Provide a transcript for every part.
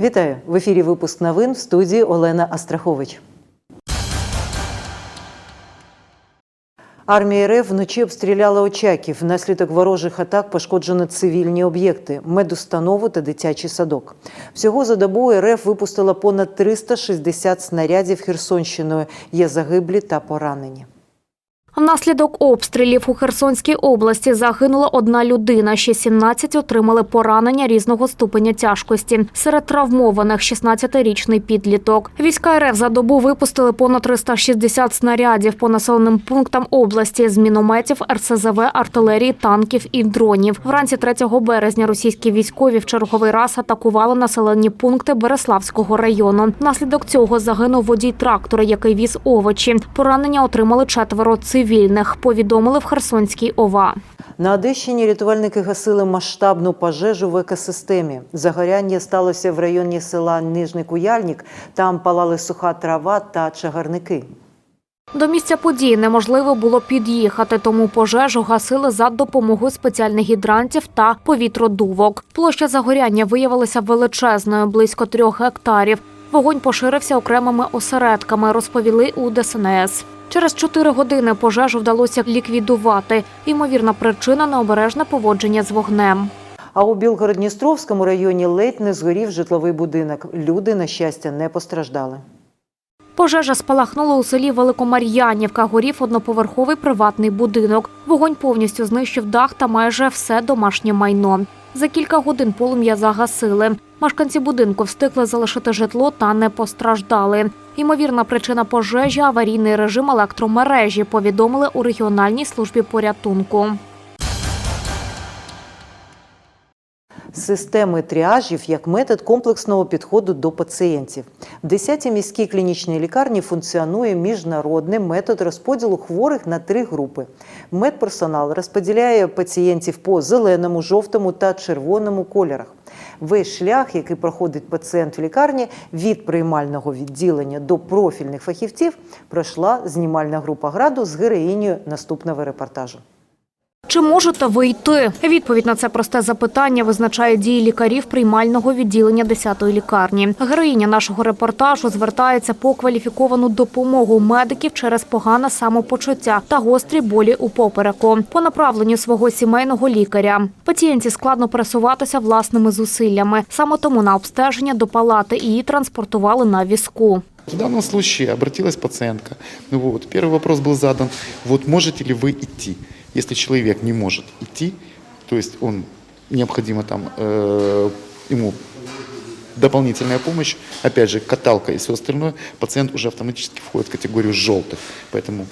Вітаю в ефірі. Випуск новин в студії Олена Астрахович. Армія РФ вночі обстріляла Очаків. Внаслідок ворожих атак пошкоджено цивільні об'єкти, медустанову та дитячий садок. Всього за добу РФ випустила понад 360 снарядів Херсонщиною. Є загиблі та поранені. Внаслідок обстрілів у Херсонській області загинула одна людина. Ще 17 отримали поранення різного ступеня тяжкості. Серед травмованих 16-річний підліток. Війська РФ за добу випустили понад 360 снарядів по населеним пунктам області з мінометів, РСЗВ, артилерії, танків і дронів. Вранці 3 березня російські військові в черговий раз атакували населені пункти Береславського району. Внаслідок цього загинув водій трактора, який віз овочі. Поранення отримали четверо цивільних. Повідомили в Херсонській ОВА. На Одещині рятувальники гасили масштабну пожежу в екосистемі. Загоряння сталося в районі села Нижний Куяльник. Там палали суха трава та чагарники. До місця події неможливо було під'їхати, тому пожежу гасили за допомогою спеціальних гідрантів та повітродувок. Площа загоряння виявилася величезною, близько трьох гектарів. Вогонь поширився окремими осередками, розповіли у ДСНС. Через чотири години пожежу вдалося ліквідувати. Ймовірна причина необережне поводження з вогнем. А у Білгород-Дністровському районі ледь не згорів житловий будинок. Люди, на щастя, не постраждали. Пожежа спалахнула у селі Великомар'янівка. Горів одноповерховий приватний будинок. Вогонь повністю знищив дах та майже все домашнє майно. За кілька годин полум'я загасили. Мешканці будинку встигли залишити житло та не постраждали. Ймовірна причина пожежі аварійний режим електромережі. Повідомили у регіональній службі порятунку. Системи тріажів як метод комплексного підходу до пацієнтів. В 10-й міській клінічній лікарні функціонує міжнародний метод розподілу хворих на три групи. Медперсонал розподіляє пацієнтів по зеленому, жовтому та червоному кольорах. Весь шлях, який проходить пацієнт в лікарні від приймального відділення до профільних фахівців, пройшла знімальна група граду з героїнею наступного репортажу. Чи можете ви йти? Відповідь на це просте запитання визначає дії лікарів приймального відділення 10-ї лікарні. Героїня нашого репортажу звертається по кваліфіковану допомогу медиків через погане самопочуття та гострі болі у попереку. По направленню свого сімейного лікаря пацієнтці складно пересуватися власними зусиллями. Саме тому на обстеження до палати її транспортували на візку. В данном случае обратилась пациентка. Ну Вот. Первый вопрос был задан, вот можете ли вы идти? Если человек не может идти, то есть он необходимо там э, ему дополнительная помощь, опять же, каталка и все остальное, пациент уже автоматически входит в категорию желтых. Поэтому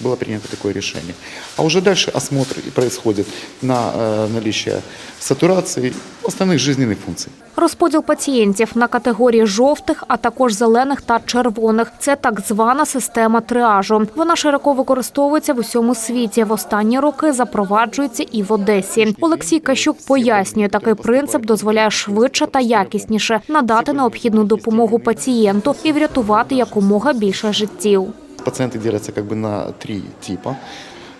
было принято такое решение. А уже дальше осмотр и происходит на э, наличие сатурации основных жизненных функций. Розподіл пацієнтів на категорії жовтих, а також зелених та червоних. Це так звана система триажу. Вона широко використовується в усьому світі. В останні роки запроваджується і в Одесі. Олексій Кащук пояснює, такий принцип дозволяє швидше та якісніше надати необхідну допомогу пацієнту і врятувати якомога більше життів. Пациенты делятся как бы на три типа.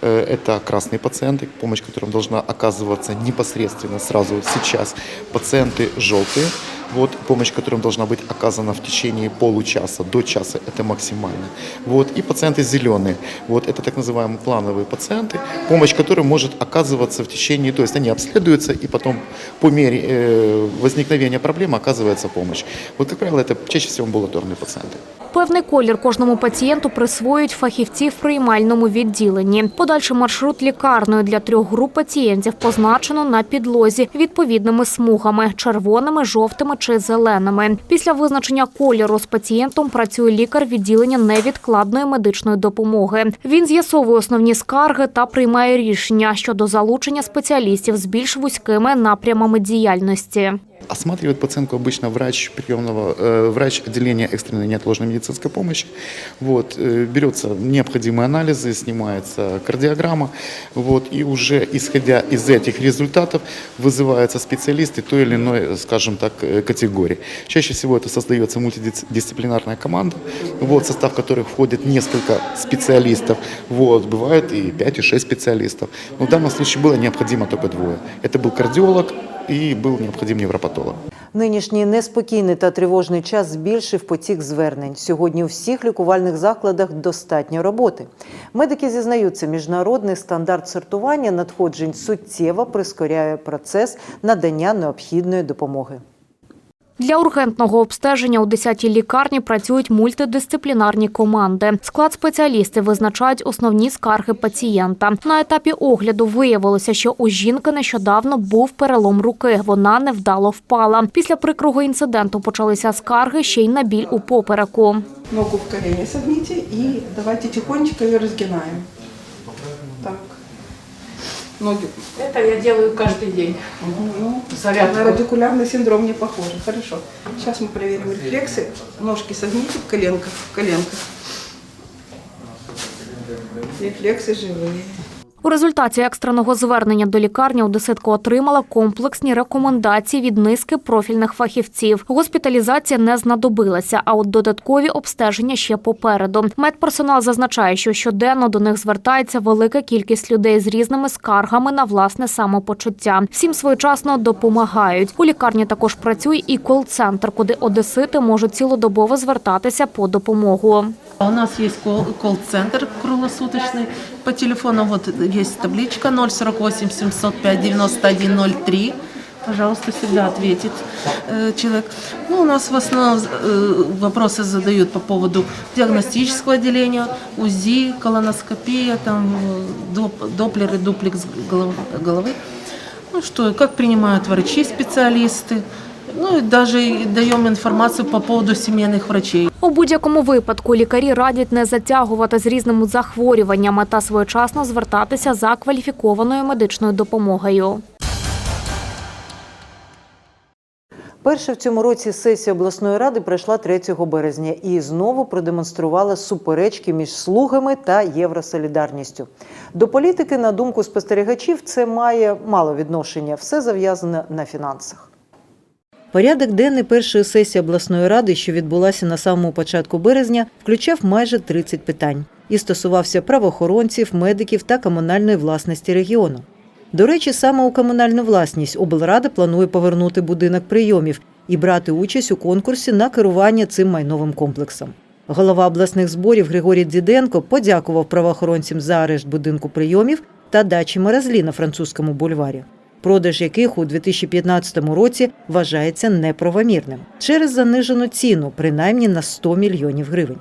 Э, Это красные пациенты, помощь которым должна оказываться непосредственно сразу сейчас. Пациенты желтые, вот, помощь которым должна быть оказана в течение получаса, до часа, это максимально. Вот, и пациенты зеленые, вот, это так называемые плановые пациенты, помощь которым может оказываться в течение, то есть они обследуются и потом по мере э, возникновения проблемы оказывается помощь. Вот, как правило, это чаще всего амбулаторные пациенты. Певний колір кожному пацієнту присвоюють фахівці в приймальному відділенні. Подальший маршрут лікарною для трьох груп пацієнтів позначено на підлозі відповідними смугами червоними, жовтими чи зеленими. Після визначення кольору з пацієнтом працює лікар відділення невідкладної медичної допомоги. Він з'ясовує основні скарги та приймає рішення щодо залучення спеціалістів з більш вузькими напрямами діяльності. Осматривает пациентку обычно врач приемного, э, врач отделения экстренной неотложной медицинской помощи. Вот, э, берется необходимые анализы, снимается кардиограмма, вот, и уже исходя из этих результатов вызываются специалисты той или иной, скажем так, э, категории. Чаще всего это создается мультидисциплинарная команда, вот, в состав которых входит несколько специалистов, вот, бывает и 5, и 6 специалистов. Но в данном случае было необходимо только двое. Это был кардиолог и був необхідний невропатолог. Нинішній неспокійний та тривожний час збільшив потік звернень. Сьогодні у всіх лікувальних закладах достатньо роботи. Медики зізнаються, міжнародний стандарт сортування надходжень суттєво прискоряє процес надання необхідної допомоги. Для ургентного обстеження у 10-й лікарні працюють мультидисциплінарні команди. Склад спеціалісти визначають основні скарги пацієнта. На етапі огляду виявилося, що у жінки нещодавно був перелом руки. Вона невдало впала. Після прикрого інциденту почалися скарги ще й на біль у попереку. Ногу в колени согните и давайте тихонечко ее разгинаем. Ноги. Это я делаю каждый день. Ну, Зарядку. на радикулярный синдром не похоже. Хорошо. Сейчас мы проверим рефлексы. Ножки согните в коленках. В коленках. Рефлексы живые. У результаті екстреного звернення до лікарні Одеситка отримала комплексні рекомендації від низки профільних фахівців. Госпіталізація не знадобилася, а от додаткові обстеження ще попереду. Медперсонал зазначає, що щоденно до них звертається велика кількість людей з різними скаргами на власне самопочуття. Всім своєчасно допомагають. У лікарні також працює і кол-центр, куди одесити можуть цілодобово звертатися по допомогу. А У нас есть кол- колл-центр круглосуточный. По телефону вот есть табличка 048 705 9103. Пожалуйста, всегда ответит э, человек. Ну, у нас в основном э, вопросы задают по поводу диагностического отделения, УЗИ, колоноскопия, там, э, доп- доплеры, дуплекс голов- головы. Ну что, как принимают врачи, специалисты. Ну и даже и даем информацию по поводу семейных врачей. У будь-якому випадку лікарі радять не затягувати з різними захворюваннями та своєчасно звертатися за кваліфікованою медичною допомогою. Перша в цьому році сесія обласної ради пройшла 3 березня і знову продемонструвала суперечки між слугами та євросолідарністю. До політики, на думку спостерігачів, це має мало відношення. Все зав'язане на фінансах. Порядок денний першої сесії обласної ради, що відбулася на самому початку березня, включав майже 30 питань і стосувався правоохоронців, медиків та комунальної власності регіону. До речі, саме у комунальну власність облрада планує повернути будинок прийомів і брати участь у конкурсі на керування цим майновим комплексом. Голова обласних зборів Григорій Діденко подякував правоохоронцям за арешт будинку прийомів та дачі Маразлі на французькому бульварі, продаж яких у 2015 році вважається неправомірним через занижену ціну, принаймні на 100 мільйонів гривень.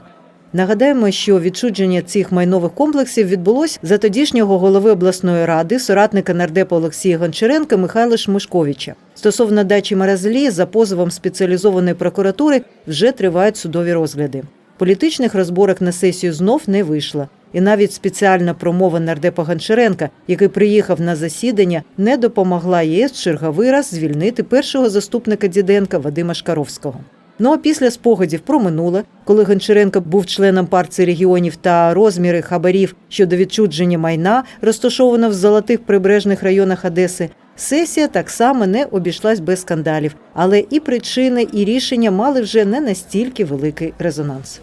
Нагадаємо, що відчудження цих майнових комплексів відбулось за тодішнього голови обласної ради, соратника нардепа Олексія Гончаренка Михайла Шмишковича. Стосовно дачі Маразлі, за позовом спеціалізованої прокуратури вже тривають судові розгляди. Політичних розборок на сесію знов не вийшло. І навіть спеціальна промова нардепа Гончаренка, який приїхав на засідання, не допомогла ЄС черговий раз звільнити першого заступника Діденка Вадима Шкаровського. Ну а після спогадів про минуле, коли Гончаренко був членом партії регіонів та розміри хабарів щодо відчудження майна, розташованого в золотих прибережних районах Одеси, сесія так само не обійшлась без скандалів, але і причини, і рішення мали вже не настільки великий резонанс.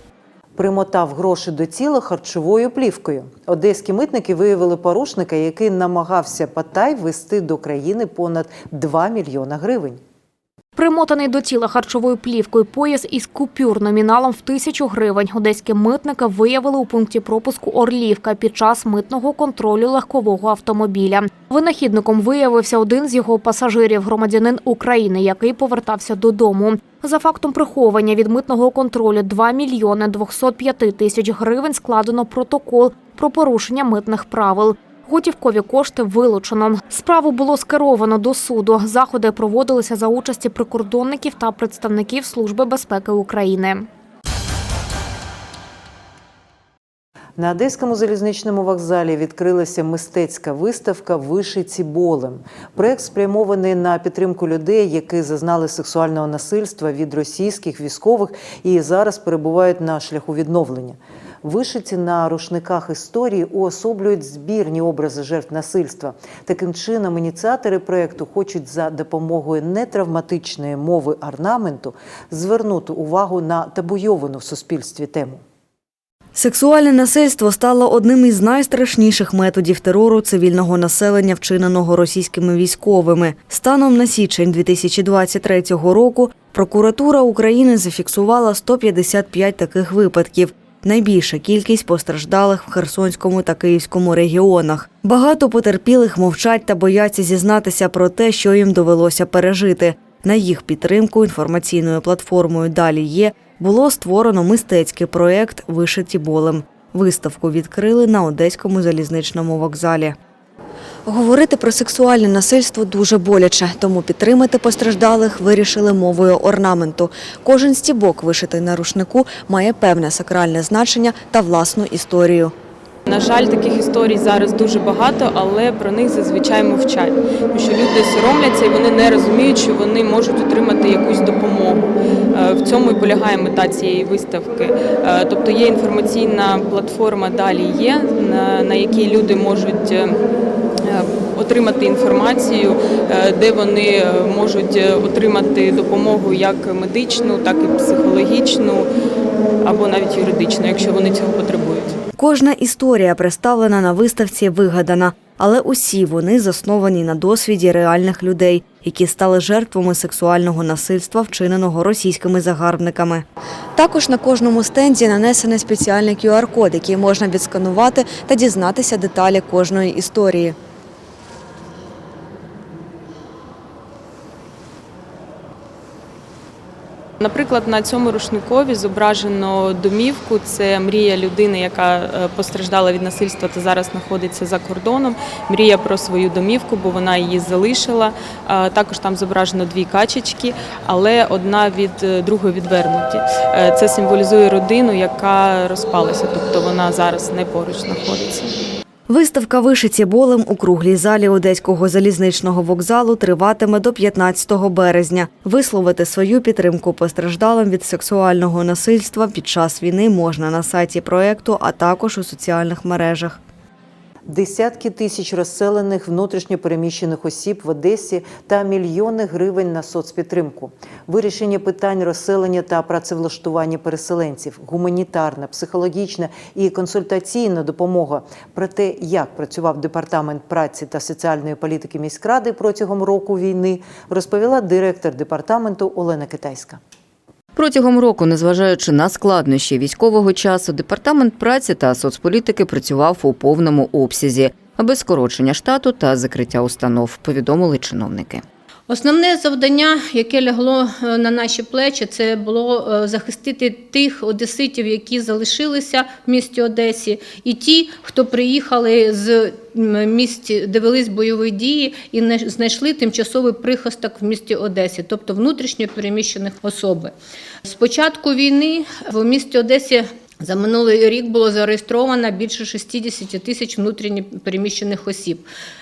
Примотав гроші до тіла харчовою плівкою. Одеські митники виявили порушника, який намагався Патай ввести до країни понад 2 мільйона гривень. Примотаний до тіла харчовою плівкою пояс із купюр номіналом в тисячу гривень. Одеські митники виявили у пункті пропуску Орлівка під час митного контролю легкового автомобіля. Винахідником виявився один з його пасажирів, громадянин України, який повертався додому. За фактом приховання від митного контролю 2 мільйони 205 тисяч гривень складено протокол про порушення митних правил. Готівкові кошти вилучено. Справу було скеровано до суду. Заходи проводилися за участі прикордонників та представників Служби безпеки України. На Одеському залізничному вокзалі відкрилася мистецька виставка Вишиці болем. Проект спрямований на підтримку людей, які зазнали сексуального насильства від російських військових і зараз перебувають на шляху відновлення. Вишиті на рушниках історії уособлюють збірні образи жертв насильства. Таким чином, ініціатори проекту хочуть за допомогою нетравматичної мови орнаменту звернути увагу на табуйовану в суспільстві тему. Сексуальне насильство стало одним із найстрашніших методів терору цивільного населення, вчиненого російськими військовими. Станом на січень 2023 року прокуратура України зафіксувала 155 таких випадків. Найбільша кількість постраждалих в Херсонському та Київському регіонах. Багато потерпілих мовчать та бояться зізнатися про те, що їм довелося пережити. На їх підтримку інформаційною платформою Далі є було створено мистецький проєкт Вишиті болем. Виставку відкрили на Одеському залізничному вокзалі. Говорити про сексуальне насильство дуже боляче, тому підтримати постраждалих вирішили мовою орнаменту. Кожен стібок, вишитий на рушнику, має певне сакральне значення та власну історію. На жаль, таких історій зараз дуже багато, але про них зазвичай мовчать. Тому що люди соромляться і вони не розуміють, що вони можуть отримати якусь допомогу. Е, В цьому і полягає мета цієї виставки. Е, Тобто є інформаційна платформа Далі є, на, якій люди можуть. е, Отримати інформацію, де вони можуть отримати допомогу як медичну, так і психологічну або навіть юридичну, якщо вони цього потребують. Кожна історія, представлена на виставці, вигадана, але усі вони засновані на досвіді реальних людей, які стали жертвами сексуального насильства, вчиненого російськими загарбниками. Також на кожному стенді нанесений спеціальний QR-код, який можна відсканувати та дізнатися деталі кожної історії. Наприклад, на цьому рушникові зображено домівку. Це мрія людини, яка е, постраждала від насильства та зараз знаходиться за кордоном. Мрія про свою домівку, бо вона її залишила. Е, Також там зображено дві качечки, але одна від е, другої відвернуті. Це символізує родину, яка розпалася, тобто вона зараз не поруч знаходиться. Виставка «Вишиті болем» у круглій залі Одеського залізничного вокзалу триватиме до 15 березня. Висловити свою підтримку постраждалим від сексуального насильства під час війни можна на сайті проекту, а також у соціальних мережах. Десятки тисяч розселених внутрішньо переміщених осіб в Одесі та мільйони гривень на соцпідтримку. Вирішення питань розселення та працевлаштування переселенців, гуманітарна, психологічна і консультаційна допомога. Про те, як працював департамент праці та соціальної політики міськради протягом року війни, розповіла директор департаменту Олена Китайська. Протягом року, незважаючи на складнощі військового часу, департамент праці та соцполітики працював у повному обсязі, без скорочення штату та закриття установ, повідомили чиновники. Основне завдання, яке лягло е, на наші плечі, це було е, захистити тих одеситів, які залишилися в місті Одесі, і ті, хто приїхали з м, місць, де велись бойові дії, і не знайшли тимчасовий прихисток в місті Одесі, тобто внутрішньо переміщених особи. З початку війни в місті Одесі за минулий рік було зареєстровано більше 60 тисяч внутрішньо переміщених осіб.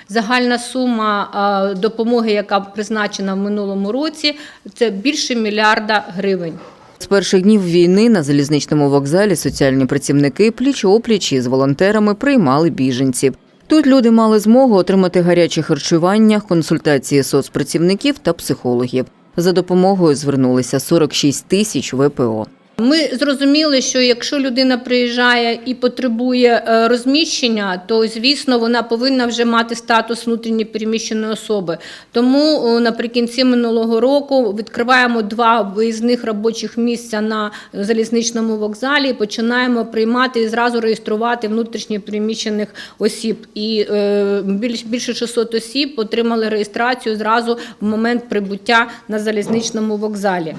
Загальна сума допомоги, яка призначена в минулому році, це більше мільярда гривень. З перших днів війни на залізничному вокзалі соціальні працівники пліч-опліч із волонтерами приймали біженців. Тут люди мали змогу отримати гаряче харчування, консультації соцпрацівників та психологів. За допомогою звернулися 46 тисяч ВПО. Ми зрозуміли, що якщо людина приїжджає і потребує е, розміщення, то звісно вона повинна вже мати статус внутрішньо переміщеної особи. Тому наприкінці минулого року відкриваємо два виїзних робочих місця на залізничному вокзалі. і Починаємо приймати і зразу реєструвати внутрішньо переміщених осіб. І е, більш більше 600 осіб отримали реєстрацію зразу в момент прибуття на залізничному вокзалі.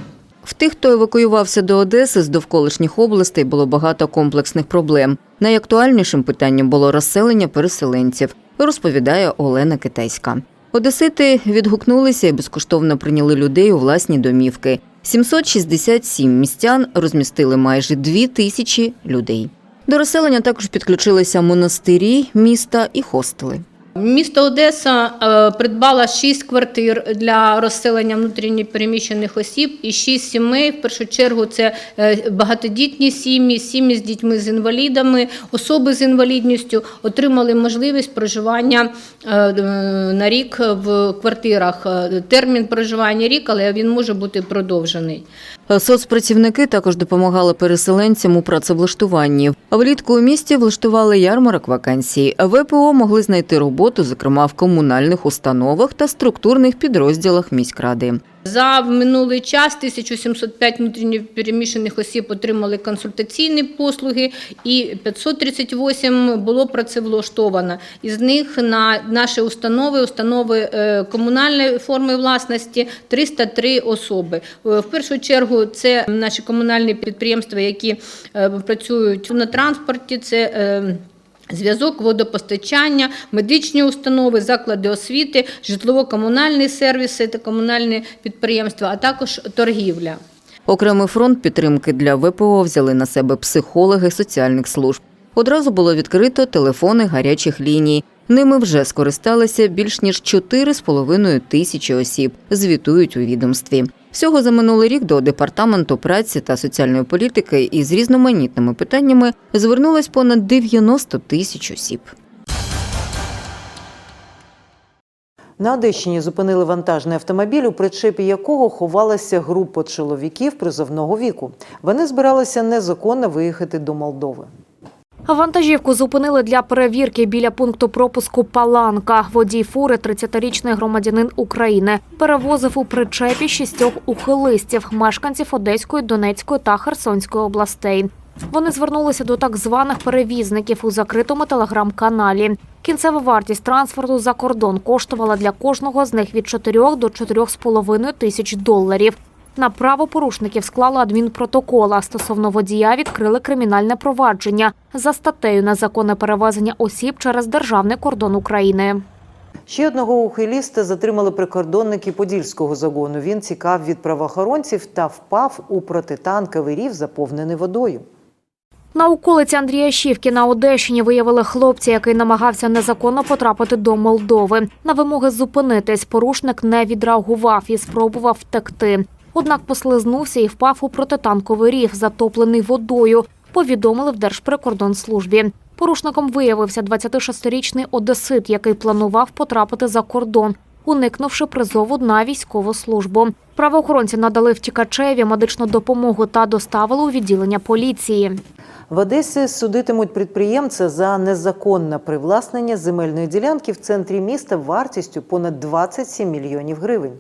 В тих, хто евакуювався до Одеси з довколишніх областей, було багато комплексних проблем. Найактуальнішим питанням було розселення переселенців, розповідає Олена Китайська. Одесити відгукнулися і безкоштовно прийняли людей у власні домівки. 767 містян розмістили майже 2 тисячі людей. До розселення також підключилися монастирі міста і хостели. Місто Одеса е, придбала 6 квартир для розселення внутрішньо переміщених осіб і 6 сімей. В першу чергу це е, багатодітні сім'ї, сім'ї з дітьми з інвалідами, особи з інвалідністю отримали можливість проживання е, на рік в квартирах. Термін проживання рік, але він може бути продовжений. Соцпрацівники також допомагали переселенцям у працевлаштуванні. Влітку у місті влаштували ярмарок вакансій. ВПО могли знайти роботу, зокрема в комунальних установах та структурних підрозділах міськради. За минулий час 1705 внутрішньопереміщених осіб отримали консультаційні послуги і 538 було працевлаштовано. Із них на наші установи, установи е, комунальної форми власності 303 особи. Е, В першу чергу це наші комунальні підприємства, які е, працюють на транспорті. Це Зв'язок, водопостачання, медичні установи, заклади освіти, житлово-комунальні сервіси та комунальні підприємства, а також торгівля. Окремий фронт підтримки для ВПО взяли на себе психологи соціальних служб. Одразу було відкрито телефони гарячих ліній. Ними вже скористалися більш ніж 4,5 тисячі осіб, звітують у відомстві. Всього за минулий рік до департаменту праці та соціальної політики із різноманітними питаннями звернулось понад 90 тисяч осіб. На Одещині зупинили вантажний автомобіль, у причепі якого ховалася група чоловіків призовного віку. Вони збиралися незаконно виїхати до Молдови. Вантажівку зупинили для перевірки біля пункту пропуску Паланка. Водій фури, 30-річний громадянин України, перевозив у причепі шістьох ухилистів, мешканців Одеської, Донецької та Херсонської областей. Вони звернулися до так званих перевізників у закритому телеграм-каналі. Кінцева вартість транспорту за кордон коштувала для кожного з них від 4 до 4,5 тисяч доларів. На правопорушників склали адмінпротокол, а стосовно водія відкрили кримінальне провадження за статтею незаконне перевезення осіб через державний кордон України. Ще одного ухиліста затримали прикордонники Подільського загону. Він тікав від правоохоронців та впав у протитанковий рів, заповнений водою. На околиці Андрія Шівки на Одещині виявили хлопця, який намагався незаконно потрапити до Молдови. На вимоги зупинитись порушник не відреагував і спробував втекти. Однак послизнувся і впав у протитанковий рів, затоплений водою. Повідомили в Держприкордонслужбі. Порушником виявився 26-річний одесит, який планував потрапити за кордон, уникнувши призову на військову службу. Правоохоронці надали втікачеві медичну допомогу та доставили у відділення поліції. В Одесі судитимуть підприємця за незаконне привласнення земельної ділянки в центрі міста вартістю понад 27 мільйонів гривень.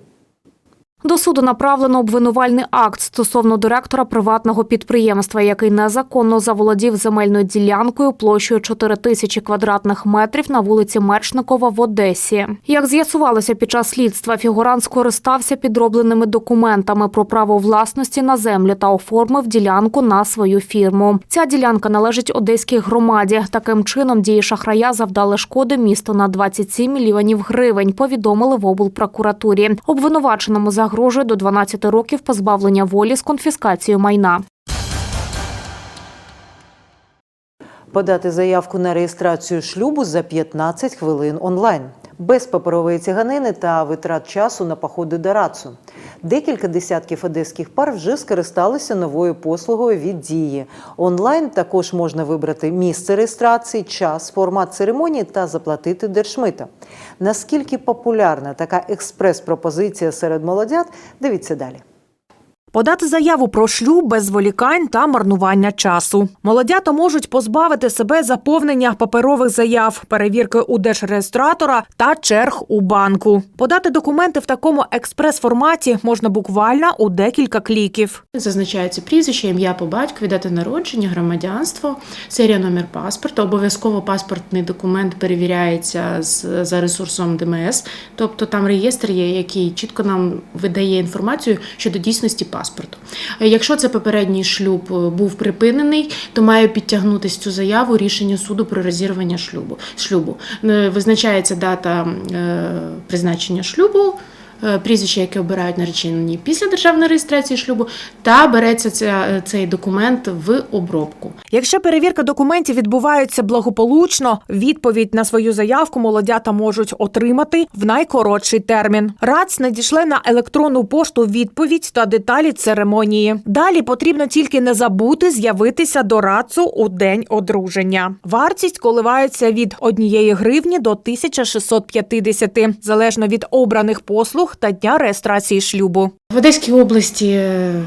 До суду направлено обвинувальний акт стосовно директора приватного підприємства, який незаконно заволодів земельною ділянкою площею 4 тисячі квадратних метрів на вулиці Мечникова в Одесі. Як з'ясувалося під час слідства, фігурант скористався підробленими документами про право власності на землю та оформив ділянку на свою фірму. Ця ділянка належить одеській громаді. Таким чином дії шахрая завдали шкоди місту на 27 мільйонів гривень. Повідомили в облпрокуратурі. Обвинуваченому загрожує до 12 років позбавлення волі з конфіскацією майна. Подати заявку на реєстрацію шлюбу за 15 хвилин онлайн. Без паперової тяганини та витрат часу на походи до Рацу. Декілька десятків одеських пар вже скористалися новою послугою від дії. Онлайн також можна вибрати місце реєстрації, час, формат церемонії та заплатити держмита. Наскільки популярна така експрес-пропозиція серед молодят, дивіться далі. Подати заяву про шлюб без зволікань та марнування часу. Молодята можуть позбавити себе заповнення паперових заяв, перевірки у держреєстратора та черг у банку. Подати документи в такому експрес-форматі можна буквально у декілька кліків. Зазначається прізвище, ім'я по батькові, дата народження, громадянство, серія номер паспорта. Обов'язково паспортний документ перевіряється з, за ресурсом ДМС, тобто там реєстр є, який чітко нам видає інформацію щодо дійсності паспорту. Якщо це попередній шлюб е, був припинений, то має підтягнутися цю заяву рішення суду про розірвання шлюбу. шлюбу. Е, Визначається дата е, призначення шлюбу. Е, Прізвище, яке обирають наречені після державної реєстрації шлюбу, та береться ця, цей документ в обробку. Якщо перевірка документів відбувається благополучно, відповідь на свою заявку молодята можуть отримати в найкоротший термін. РАЦ надішле на електронну пошту відповідь та деталі церемонії. Далі потрібно тільки не забути з'явитися до РАЦу у день одруження. Вартість коливається від 1 гривні до 1650, залежно від обраних послуг та дня реєстрації шлюбу. В Одеській області е,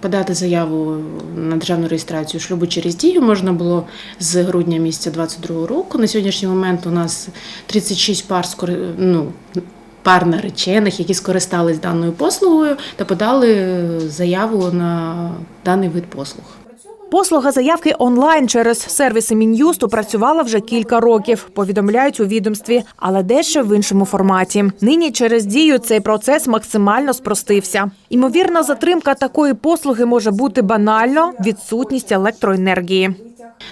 подати заяву на державну реєстрацію шлюбу через дію можна було з грудня місяця 22 року. На сьогоднішній момент у нас 36 пар ну, пар наречених, які скористались даною послугою та подали заяву на даний вид послуг. Послуга заявки онлайн через сервіси Мін'юсту працювала вже кілька років, повідомляють у відомстві, але дещо в іншому форматі. Нині через дію цей процес максимально спростився. Імовірна затримка такої послуги може бути банально відсутність електроенергії.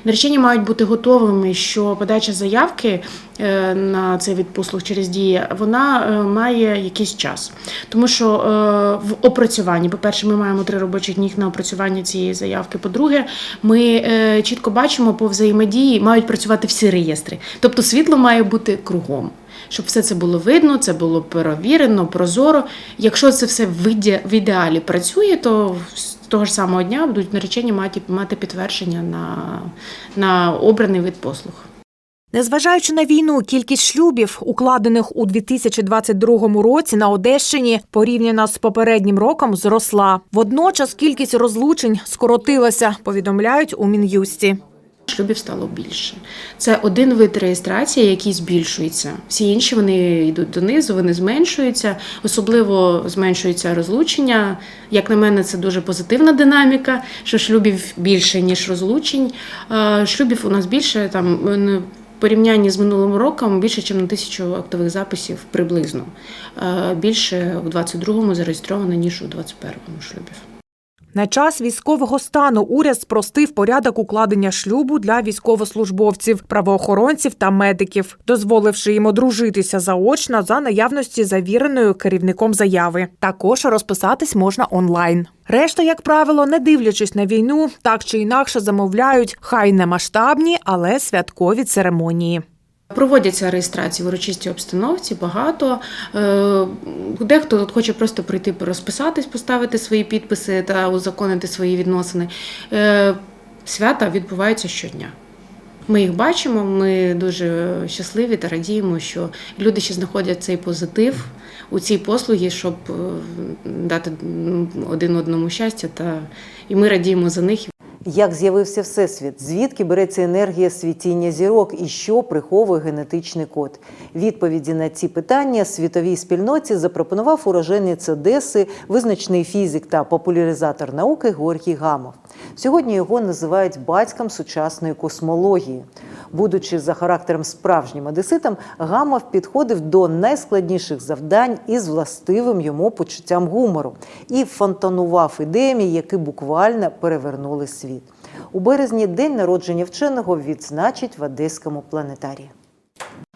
Наречені мають бути готовими, що подача заявки е, на цей від послуг через дії вона е, має якийсь час. Тому що е, в опрацюванні, по-перше, ми маємо три робочих дні на опрацювання цієї заявки. По-друге, ми чітко бачимо по взаємодії, мають працювати всі реєстри. Тобто світло має бути кругом. Щоб все це було видно, це було перевірено, прозоро. Якщо це все в ідеалі працює, то того ж самого дня будуть наречені мати, мати підтвердження на, на обраний вид послуг. Незважаючи на війну, кількість шлюбів, укладених у 2022 році на Одещині, порівняно з попереднім роком, зросла. Водночас кількість розлучень скоротилася, повідомляють у Мін'юсті. Шлюбів стало більше. Це один вид реєстрації, який збільшується. Всі інші вони йдуть донизу, вони зменшуються. Особливо зменшується розлучення. Як на мене, це дуже позитивна динаміка, що шлюбів більше, ніж розлучень. Шлюбів у нас більше там в порівнянні з минулим роком більше, ніж на тисячу актових записів приблизно. Більше у 22-му зареєстровано, ніж у 21-му шлюбів. На час військового стану уряд спростив порядок укладення шлюбу для військовослужбовців, правоохоронців та медиків, дозволивши їм одружитися заочно за наявності завіреною керівником заяви. Також розписатись можна онлайн. Решта, як правило, не дивлячись на війну, так чи інакше замовляють хай не масштабні, але святкові церемонії. Проводяться реєстрації в урочистій обстановці, багато. Е, Дехто тут хоче просто прийти розписатись, поставити свої підписи та узаконити свої відносини. Е, Свята відбуваються щодня. Ми їх бачимо, ми дуже щасливі та радіємо, що люди ще знаходять цей позитив у цій послугі, щоб е, дати один одному щастя. Та і ми радіємо за них. Як з'явився всесвіт? Звідки береться енергія світіння зірок і що приховує генетичний код? Відповіді на ці питання світовій спільноті запропонував уроженець Одеси, визначний фізик та популяризатор науки Горгій Гамов. Сьогодні його називають батьком сучасної космології. Будучи за характером справжнім одеситом, Гамов підходив до найскладніших завдань із властивим йому почуттям гумору і фонтанував ідеями, які буквально перевернули світ. У березні день народження вченого відзначить в Одеському планетарії.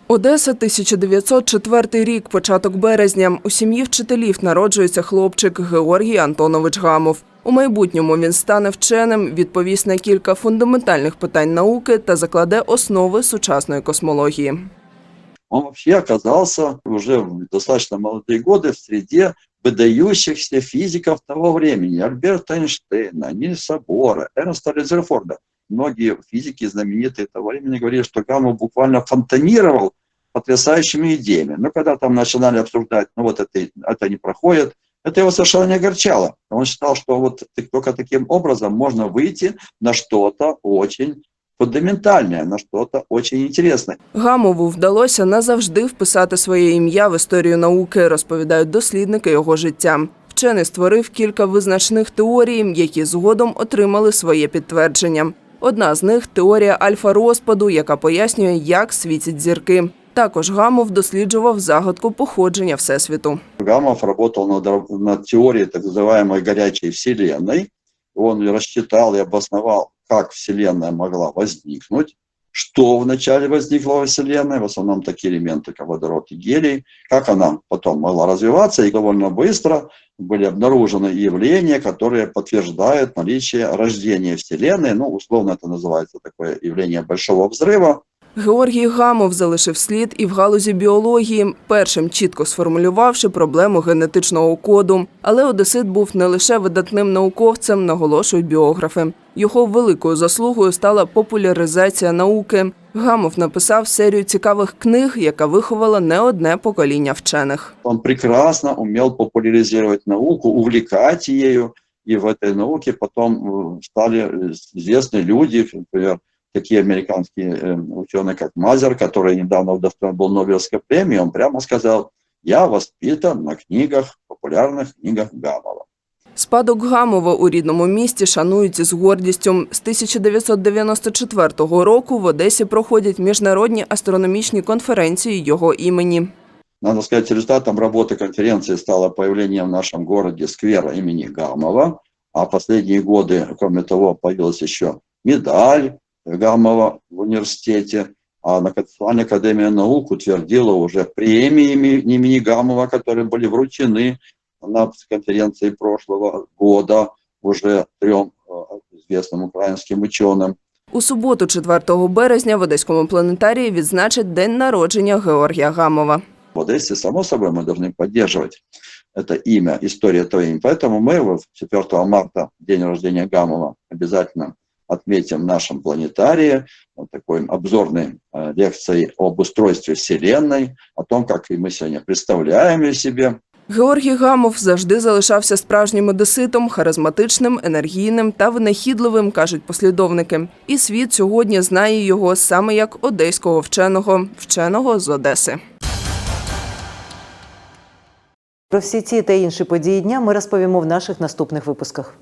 Одеса, 1904 рік, початок березня. У сім'ї вчителів народжується хлопчик Георгій Антонович Гамов. У майбутньому він стане вченим, відповість на кілька фундаментальних питань науки та закладе основи сучасної космології. Он вообще оказался уже в достаточно молодые годы в среде выдающихся физиков того времени. Альберта Эйнштейна, Нильса Бора, Эрнста Резерфорда. Многие физики знаменитые того времени говорили, что Гамов буквально фонтанировал потрясающими идеями. Но когда там начинали обсуждать, ну вот это, это не проходит, это его совершенно не огорчало. Он считал, что вот только таким образом можно выйти на что-то очень фундаментальное, на что-то очень интересное. Гамову вдалося назавжди вписати своє ім'я в історію науки, розповідають дослідники його життя. Вчений створив кілька визначних теорій, які згодом отримали своє підтвердження. Одна з них теорія альфа-розпаду, яка пояснює, як світять зірки. Також Гамов досліджував загадку походження всесвіту. Гамов работал над, над теорией так называемой горячей Вселенной. Он рассчитал и обосновал, как Вселенная могла возникнуть, что вначале возникло во Вселенной, в основном такие элементы, как водород и гелий, как она потом могла развиваться, и довольно быстро были обнаружены явления, которые подтверждают наличие рождения Вселенной, ну, условно это называется такое явление большого взрыва, Георгій Гамов залишив слід і в галузі біології, першим чітко сформулювавши проблему генетичного коду. Але Одесит був не лише видатним науковцем, наголошують біографи. Його великою заслугою стала популяризація науки. Гамов написав серію цікавих книг, яка виховала не одне покоління вчених. Он прекрасно умел популяризировать науку, увлекать ею. и в этой науке потом э, стали э, известны люди, например, такие американские э, ученые, как Мазер, который недавно удостоен был Нобелевской премии, он прямо сказал, я воспитан на книгах, популярных книгах Гамова. Спадок Гамова у рідному місті шанують із гордістю. З 1994 року в Одесі проходять міжнародні астрономічні конференції його імені. Надо сказать, результатом работы конференции стало появление в нашем городе сквера имени Гамова, а в последние годы, кроме того, появилась еще медаль Гамова в университете, а Национальная академия наук утвердила уже премии име- имени Гамова, которые были вручены на конференции прошлого года уже трем э, известным украинским ученым. У суботу, 4 березня, в Одеському планетарії відзначать день народження Георгія Гамова. В Одессе, само собой, мы должны поддерживать это имя, история этого имени. Поэтому мы в 4 марта, день рождения Гамова, обязательно отметим в нашем планетарии вот такой обзорной э, лекцией об устройстве Вселенной, о том, как и мы сегодня представляем ее себе, Георгій Гамов завжди залишався справжнім одеситом, харизматичним, енергійним та винахідливим, кажуть послідовники. І світ сьогодні знає його саме як одеського вченого, вченого з Одеси. Про всі ці та інші події дня ми розповімо в наших наступних випусках.